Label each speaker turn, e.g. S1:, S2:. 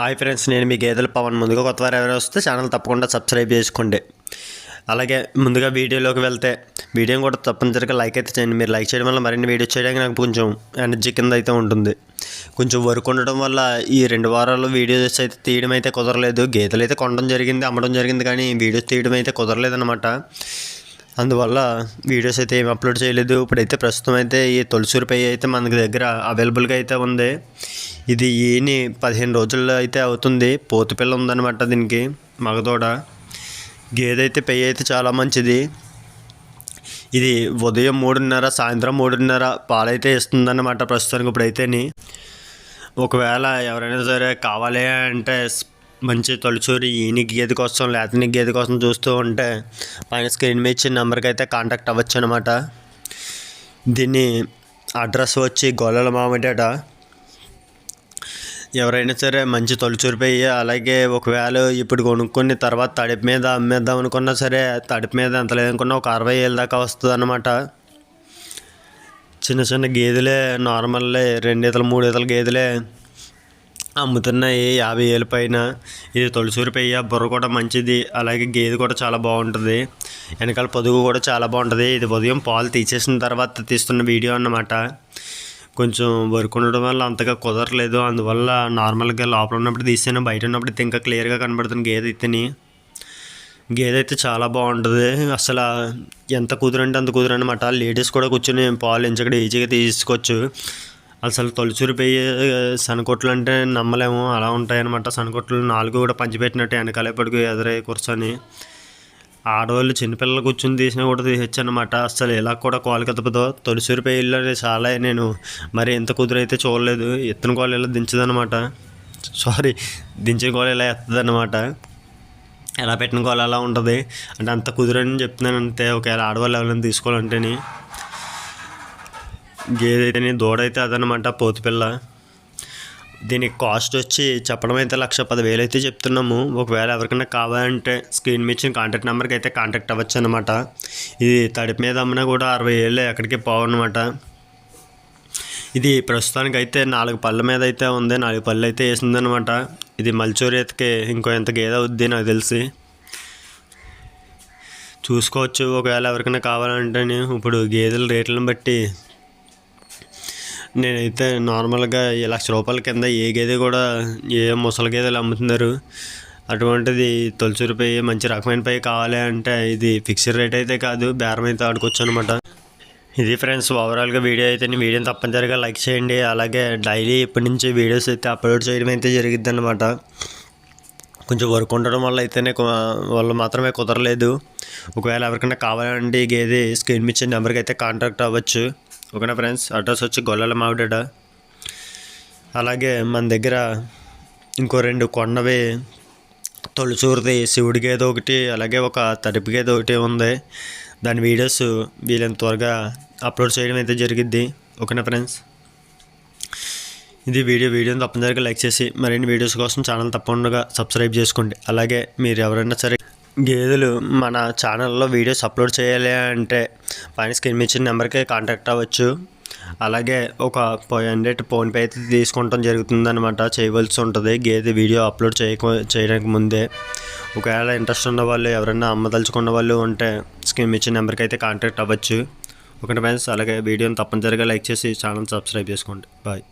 S1: Hi friends నేను మీ గేదెల పవన్. ముందుగా కొత్త వారు ఎవరైనా వస్తే ఛానల్ తప్పకుండా సబ్స్క్రైబ్ చేసుకోండి. అలాగే ముందుగా వీడియోలోకి వెళ్తే వీడియోని కూడా తప్పనిసరిగా లైక్ అయితే చేయండి. మీరు లైక్ చేయడం వల్ల మరిన్ని వీడియో చేయడానికి నాకు కొంచెం ఎనర్జీ కింద అయితే ఉంటుంది. కొంచెం వర్క్ ఉండడం వల్ల ఈ రెండు వారాల్లో వీడియోస్ అయితే తీయడం అయితే కుదరలేదు. గీతలు అయితే కొనడం జరిగింది అమ్మడం జరిగింది కానీ వీడియోస్ తీయడం అయితే కుదరలేదన్నమాట. అందువల్ల వీడియోస్ అయితే ఏమి అప్లోడ్ చేయలేదు. ఇప్పుడైతే ప్రస్తుతం అయితే ఈ తొలిసూరు పై అయితే మనకి దగ్గర అవైలబుల్గా అయితే ఉంది. ఇది ఈని పదిహేను రోజుల్లో అయితే అవుతుంది. పోతు పిల్ల ఉందన్నమాట దీనికి మగదోడ. గేదె అయితే పెయ్యి అయితే చాలా మంచిది. ఇది ఉదయం మూడున్నర సాయంత్రం మూడున్నర పాలైతే ఇస్తుందన్నమాట ప్రస్తుతానికి ఇప్పుడైతేని. ఒకవేళ ఎవరైనా సరే కావాలి అంటే మంచి తొలిచూరి ఈని గేదె కోసం లేతని గేదె కోసం చూస్తూ ఉంటే పైన స్క్రీన్ మీద ఇచ్చిన నెంబర్కి అయితే కాంటాక్ట్ అవ్వచ్చు అనమాట దీన్ని అడ్రస్ వచ్చి గొల్లల మామిడేట ఎవరైనా సరే మంచి తొలిచూరిపోయి అలాగే ఒకవేళ ఇప్పుడు కొనుక్కుని తర్వాత తడిపి మీద అమ్మేద్దాం అనుకున్నా సరే తడిపి మీద ఎంత లేదనుకున్నా ఒక అరవై ఏళ్ళ దాకా వస్తుంది అన్నమాట చిన్న చిన్న గేదెలే నార్మల్లే రెండు ఈతలు మూడు ఈతల గేదెలే అమ్ముతున్నాయి యాభై ఏళ్ళ పైన. ఇది తొలిసూరి పెయ్య బుర్ర కూడా మంచిది అలాగే గేదె కూడా చాలా బాగుంటుంది. వెనకాల పొదుగు కూడా చాలా బాగుంటుంది. ఇది ఉదయం పాలు తీసేసిన తర్వాత తీస్తున్న వీడియో అన్నమాట. కొంచెం వర్క్ ఉండడం వల్ల అంతగా కుదరలేదు. అందువల్ల నార్మల్గా లోపల ఉన్నప్పుడు తీసాను బయట ఉన్నప్పుడు అయితే ఇంకా క్లియర్గా కనబడుతుంది గేదె అయితేని గేదె అయితే చాలా బాగుంటుంది. అసలు ఎంత కుదురంటే అంత కుదురనమాట లేడీస్ కూడా కూర్చొని పాలు ఎంచక్కడ ఈజీగా తీసుకోవచ్చు అసలు తొలిచూరిపోయి సనకొట్లు అంటే నమ్మలేము. అలా ఉంటాయన్నమాట. సనకొట్లు నాలుగు కూడా పంచిపెట్టినట్టు. వెనకాలే పడుకు ఎదురై కూర్చొని. ఆడవాళ్ళు చిన్నపిల్లలు కూర్చొని తీసినా కూడా తీయచ్చు అనమాట అసలు ఇలా కూడా కోలు కదపదో తొలిసూరి పెళ్ళిలో చాలా నేను మరి ఎంత కుదురైతే చూడలేదు. ఎత్తున కోలు ఇలా దించదనమాట సారీ దించే కోలు ఇలా ఎత్తదనమాట ఎలా పెట్టిన కోలు అలా ఉంటుంది. అంటే అంత కుదురని చెప్తున్నాను అంతే. ఒకవేళ ఆడవాళ్ళు ఎవరైనా తీసుకోవాలంటేని. గేదైతేనే దూడైతే దూడ అయితే అదనమాట పోతుపిల్ల దీనికి కాస్ట్ వచ్చి చెప్పడం అయితే లక్ష పదివేలు అయితే చెప్తున్నాము. ఒకవేళ ఎవరికైనా కావాలంటే స్క్రీన్ మీద ఇచ్చిన కాంటాక్ట్ నెంబర్కి అయితే కాంటాక్ట్ అవ్వచ్చు అనమాట ఇది తడిపి మీద అమ్మినా కూడా అరవై ఏళ్ళు ఎక్కడికి పోవన్నమాట ఇది ప్రస్తుతానికి అయితే నాలుగు పళ్ళ మీద అయితే ఉంది. నాలుగు పళ్ళు అయితే వేసిందనమాట ఇది మల్చూరి ఇంకో ఎంత గేదె అవుద్ది నాకు తెలిసి. చూసుకోవచ్చు. ఒకవేళ ఎవరికైనా కావాలంటే ఇప్పుడు గేదెల రేట్లను బట్టి నేనైతే నార్మల్గా లక్ష రూపాయల కింద ఏ గేదె కూడా ఏ ముసలి గేదెలు అమ్ముతున్నారు. అటువంటిది తొలిచూరిపై మంచి రకమైన పై కావాలి అంటే ఇది ఫిక్స్డ్ రేట్ అయితే కాదు బేరం అయితే ఆడుకోవచ్చు అనమాట ఇది ఫ్రెండ్స్ ఓవరాల్గా వీడియో అయితే నేను వీడియోని తప్పనిసరిగా లైక్ చేయండి. అలాగే డైలీ ఇప్పటి నుంచి వీడియోస్ అయితే అప్లోడ్ చేయడం అయితే జరిగిద్ది అనమాట కొంచెం వర్క్ ఉండడం వల్ల అయితేనే వాళ్ళు మాత్రమే కుదరలేదు. ఒకవేళ ఎవరికైనా కావాలంటే ఈ గేదె స్క్రీన్ మీద నెంబర్కి అయితే కాంటాక్ట్ అవ్వచ్చు. ఓకేనా ఫ్రెండ్స్? అడ్రస్ వచ్చి గొల్లల మావిడట అలాగే మన దగ్గర ఇంకో రెండు కొండవి తొలిచూరుది శివుడి గేదె ఒకటి అలాగే ఒక తడిపి గేదె ఒకటి ఉంది. దాని వీడియోస్ వీలైన త్వరగా అప్లోడ్ చేయడం అయితే జరిగిద్ది. ఓకేనా ఫ్రెండ్స్? ఇది వీడియో వీడియోని తప్పనిసరిగా లైక్ చేసి మరిన్ని వీడియోస్ కోసం ఛానల్ తప్పకుండా సబ్స్క్రైబ్ చేసుకోండి. అలాగే మీరు ఎవరైనా సరే గేదెలు మన ఛానల్లో వీడియోస్ అప్లోడ్ చేయాలి అంటే పైన స్క్రీన్ ఇచ్చిన నెంబర్కి కాంటాక్ట్ అవ్వచ్చు. అలాగే ఒక ఫైవ్ హండ్రెడ్ ఫోన్పే అయితే తీసుకుంటాం జరుగుతుందన్నమాట. చేయవలసి ఉంటుంది. గేదె వీడియో అప్లోడ్ చేయక చేయడానికి ముందే. ఒకవేళ ఇంట్రెస్ట్ ఉన్న వాళ్ళు ఎవరైనా అమ్మదలుచుకున్న వాళ్ళు ఉంటే స్క్రీన్ ఇచ్చిన నెంబర్కి అయితే కాంటాక్ట్ అవ్వచ్చు. ఒకటి ఫ్రెండ్స్ అలాగే వీడియోని తప్పనిసరిగా లైక్ చేసి ఛానల్ సబ్స్క్రైబ్ చేసుకోండి. బాయ్.